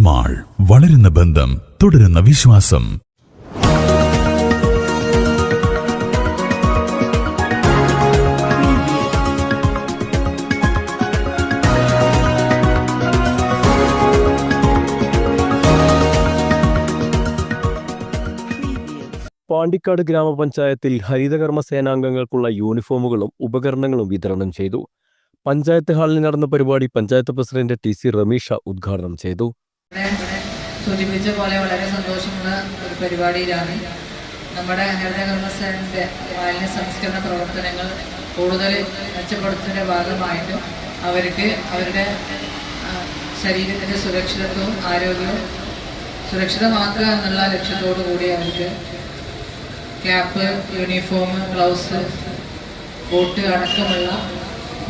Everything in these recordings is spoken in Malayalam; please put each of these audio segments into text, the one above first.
മാൾ വളരുന്ന ബന്ധം തുടരുന്ന വിശ്വാസം. പാണ്ടിക്കാട് ഗ്രാമപഞ്ചായത്തിൽ ഹരിതകർമ്മ സേനാംഗങ്ങൾക്കുള്ള യൂണിഫോമുകളും ഉപകരണങ്ങളും വിതരണം ചെയ്തു. പഞ്ചായത്ത് ഹാളിൽ നടന്ന പരിപാടി panchayat president T C Rameesha ഉദ്ഘാടനം ചെയ്തു. സൂചിപ്പിച്ച പോലെ വളരെ സന്തോഷമുള്ള ഒരു പരിപാടിയിലാണ്. നമ്മുടെ ഹരിതകർമ്മസേനന്റെ മാലിന്യ സംസ്കരണ പ്രവർത്തനങ്ങൾ കൂടുതൽ മെച്ചപ്പെടുത്തുന്നതിന്റെ ഭാഗമായിട്ട് അവർക്ക് അവരുടെ ശരീരത്തിന്റെ സുരക്ഷിതത്വവും ആരോഗ്യവും സുരക്ഷിതമാക്കുക എന്നുള്ള ലക്ഷ്യത്തോടു കൂടി അവർക്ക് ക്യാപ്പ് യൂണിഫോം ഗ്ലൗസ് ബോട്ട് അടക്കമുള്ള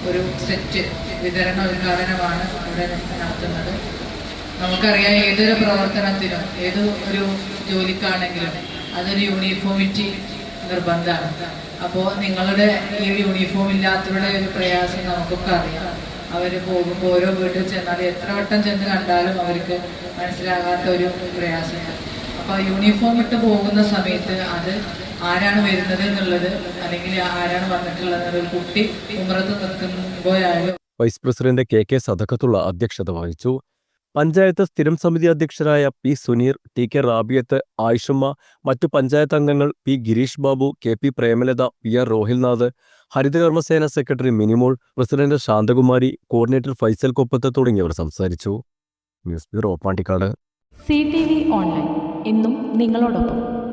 ഒരു സെറ്റ് വിതരണ ഉദ്ഘാടനമാണ് ഇവിടെ നടത്തുന്നത്. നമുക്കറിയാം ഏതൊരു പ്രവർത്തനത്തിനും ഏത് ഒരു ജോലിക്കാണെങ്കിലും അതൊരു യൂണിഫോമിറ്റി നിർബന്ധമാണ്. അപ്പോൾ നിങ്ങളുടെ ഈ യൂണിഫോം ഇല്ലാത്തവരുടെ ഒരു പ്രയാസം നമുക്കൊക്കെ അറിയാം. അവർ പോകുമ്പോൾ ഓരോ വീട്ടിൽ ചെന്നാൽ എത്ര വട്ടം ചെന്ന് കണ്ടാലും അവർക്ക് മനസ്സിലാകാത്ത ഒരു പ്രയാസമാണ്. അപ്പോൾ യൂണിഫോം ഇട്ട് പോകുന്ന സമയത്ത് അത് ആരാണ് വരുന്നത് എന്നുള്ളത് അല്ലെങ്കിൽ ആരാണ് വന്നിട്ടുള്ളത് ഒരു കുട്ടി ഉമ്രത്ത് നിൽക്കുമ്പോഴായാലും vice president K K Sadakathulla അധ്യക്ഷത വഹിച്ചു. പഞ്ചായത്ത് സ്ഥിരം സമിതി അധ്യക്ഷരായ P Suneer T K Rabiyath Ayishamma മറ്റു പഞ്ചായത്ത് അംഗങ്ങൾ P Gireesh Babu K P Premalatha P R Rohilnath Haritha Karma Sena secretary Minimol president Santhakumari coordinator Faisal Koppath തുടങ്ങിയവർ സംസാരിച്ചു. News bureau Pandikkad. C T V online. എന്നും നിങ്ങളോടൊപ്പം.